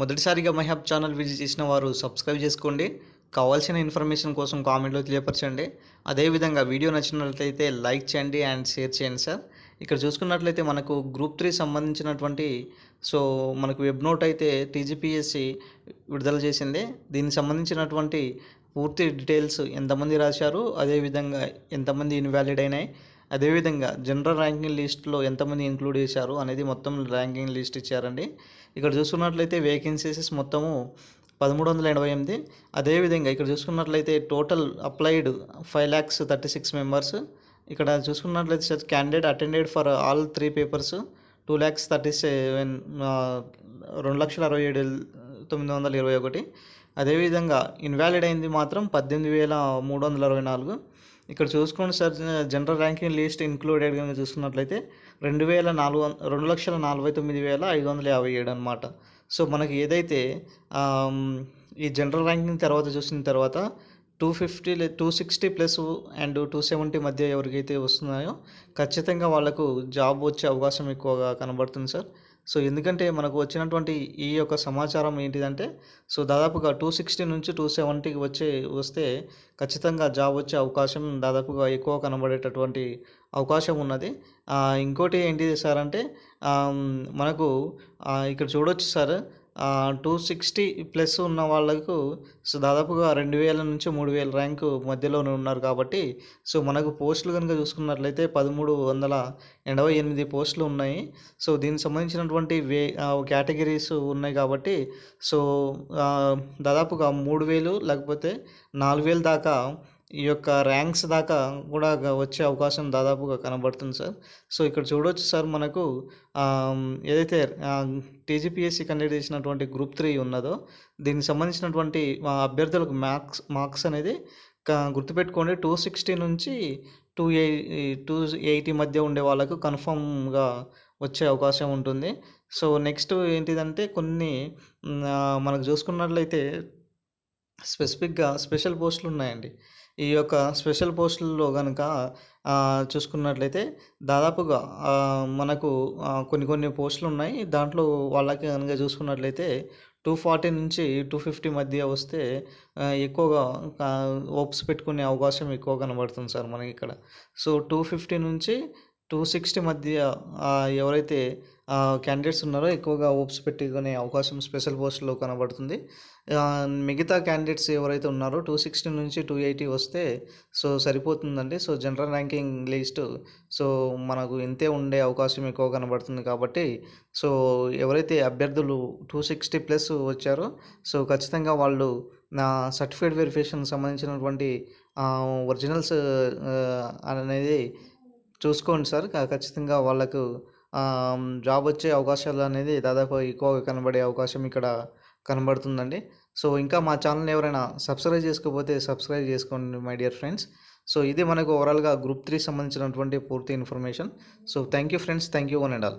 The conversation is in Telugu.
మొదటిసారిగా మహబ్ ఛానల్ విజిట్ చేసిన వారు సబ్స్క్రైబ్ చేసుకోండి. కావాల్సిన ఇన్ఫర్మేషన్ కోసం కామెంట్లో తెలియపరచండి. అదేవిధంగా వీడియో నచ్చినట్లయితే లైక్ చేయండి అండ్ షేర్ చేయండి సార్. ఇక్కడ చూసుకున్నట్లయితే మనకు గ్రూప్ త్రీ సంబంధించినటువంటి సో మనకు వెబ్ నోట్ అయితే టీజీపీఎస్సి విడుదల చేసింది. దీనికి సంబంధించినటువంటి పూర్తి డీటెయిల్స్ ఎంతమంది రాశారు అదేవిధంగా ఎంతమంది ఇన్వాలిడ్ అయినాయి అదేవిధంగా జనరల్ ర్యాంకింగ్ లిస్ట్లో ఎంతమంది ఇంక్లూడ్ చేశారు అనేది మొత్తం ర్యాంకింగ్ లిస్ట్ ఇచ్చారండి. ఇక్కడ చూసుకున్నట్లయితే వేకెన్సీస్ మొత్తము పదమూడు వందల ఎనభై ఎనిమిది. అదేవిధంగా ఇక్కడ చూసుకున్నట్లయితే total applied five lakhs thirty six members ఇక్కడ చూసుకున్నట్లయితే sir candidate attended for all three papers two lakhs thirty seven రెండు లక్షల అరవై ఏడు తొమ్మిది వందల ఇరవై ఒకటి. అదేవిధంగా ఇన్వాలిడ్ అయింది మాత్రం పద్దెనిమిది వేల మూడు వందల అరవై నాలుగు. ఇక్కడ చూసుకోండి sir general ranking list included కనుక చూసుకున్నట్లయితే రెండు వేల నాలుగు వం- రెండు లక్షల నలభై తొమ్మిది వేల ఐదు వందల యాభై ఏడు అనమాట సో మనకి ఏదైతే ఈ జనరల్ ర్యాంకింగ్ తర్వాత చూసిన తర్వాత two fifty two sixty plus and two seventy మధ్య ఎవరికైతే వస్తున్నాయో ఖచ్చితంగా వాళ్ళకు జాబ్ వచ్చే అవకాశం ఎక్కువగా కనబడుతుంది సార్. సో ఎందుకంటే మనకు వచ్చినటువంటి ఈ యొక్క సమాచారం ఏంటిదంటే సో దాదాపుగా టూ సిక్స్టీ నుంచి టూ సెవెంటీకి వచ్చే వస్తే ఖచ్చితంగా జాబ్ వచ్చే అవకాశం దాదాపుగా ఎక్కువ కనబడేటటువంటి అవకాశం ఉన్నది. ఇంకోటి ఏంటిది సార్ అంటే మనకు ఇక్కడ చూడొచ్చు సార్ టూ సిక్స్టీ ప్లస్ ఉన్న వాళ్ళకు సో దాదాపుగా రెండు వేల నుంచి మూడు వేల ర్యాంకు మధ్యలోనే ఉన్నారు కాబట్టి సో మనకు పోస్టులు కనుక చూసుకున్నట్లయితే పదమూడు వందల ఎనభై ఎనిమిది పోస్టులు ఉన్నాయి. సో దీనికి సంబంధించినటువంటి వే కేటగిరీస్ ఉన్నాయి కాబట్టి సో దాదాపుగా మూడు వేలు లేకపోతే నాలుగు వేలు దాకా ఈ యొక్క ర్యాంక్స్ దాకా కూడా వచ్చే అవకాశం దాదాపుగా కనబడుతుంది సార్. సో ఇక్కడ చూడవచ్చు సార్ మనకు ఏదైతే టీజీపీఎస్సీ కండక్ట్ చేసినటువంటి గ్రూప్ త్రీ ఉన్నదో దీనికి సంబంధించినటువంటి అభ్యర్థులకు మ్యాక్స్ మార్క్స్ అనేది గుర్తుపెట్టుకోండి. టూ సిక్స్టీ నుంచి టూ ఎయి టూ ఎయిటీ మధ్య ఉండే వాళ్ళకు కన్ఫామ్గా వచ్చే అవకాశం ఉంటుంది. సో నెక్స్ట్ ఏంటిదంటే కొన్ని మనకు చూసుకున్నట్లయితే స్పెసిఫిక్గా స్పెషల్ పోస్టులు ఉన్నాయండి. ఈ యొక్క స్పెషల్ పోస్టుల్లో కనుక చూసుకున్నట్లయితే దాదాపుగా మనకు కొన్ని కొన్ని పోస్టులు ఉన్నాయి దాంట్లో వాళ్ళకి కనుక చూసుకున్నట్లయితే టూ ఫార్టీ నుంచి టూ ఫిఫ్టీ మధ్య వస్తే ఎక్కువగా ఓప్స్ పెట్టుకునే అవకాశం ఎక్కువ కనబడుతుంది సార్ మనకి ఇక్కడ. సో టూ ఫిఫ్టీ నుంచి టూ సిక్స్టీ మధ్య ఆ, ఎవరైతే క్యాండిడేట్స్ ఉన్నారో ఎక్కువగా ఓప్స్ పెట్టుకునే అవకాశం స్పెషల్ పోస్టులో కనబడుతుంది. మిగతా క్యాండిడేట్స్ ఎవరైతే ఉన్నారో టూ సిక్స్టీ నుంచి టూ ఎయిటీ వస్తే సో సరిపోతుందండి. So general ranking list so మనకు ఇంతే ఉండే అవకాశం ఎక్కువ కనబడుతుంది కాబట్టి సో ఎవరైతే అభ్యర్థులు టూ సిక్స్టీ ప్లస్ వచ్చారో సో ఖచ్చితంగా వాళ్ళు నా సర్టిఫికేట్ వెరిఫికేషన్ సంబంధించినటువంటి ఒరిజినల్స్ అనేది చూసుకోండి సార్. ఖచ్చితంగా వాళ్ళకు జాబ్ వచ్చే అవకాశాలు అనేది దాదాపు ఎక్కువగా కనబడే అవకాశం ఇక్కడ కనబడుతుందండి. సో ఇంకా మా ఛానల్ ఎవరైనా సబ్స్క్రైబ్ చేసుకోకపోతే సబ్స్క్రైబ్ చేసుకోండి మై డియర్ ఫ్రెండ్స్. సో ఇది మనకు ఓవరాల్గా గ్రూప్ త్రీ సంబంధించినటువంటి పూర్తి information. So thank you friends. Thank you one and all.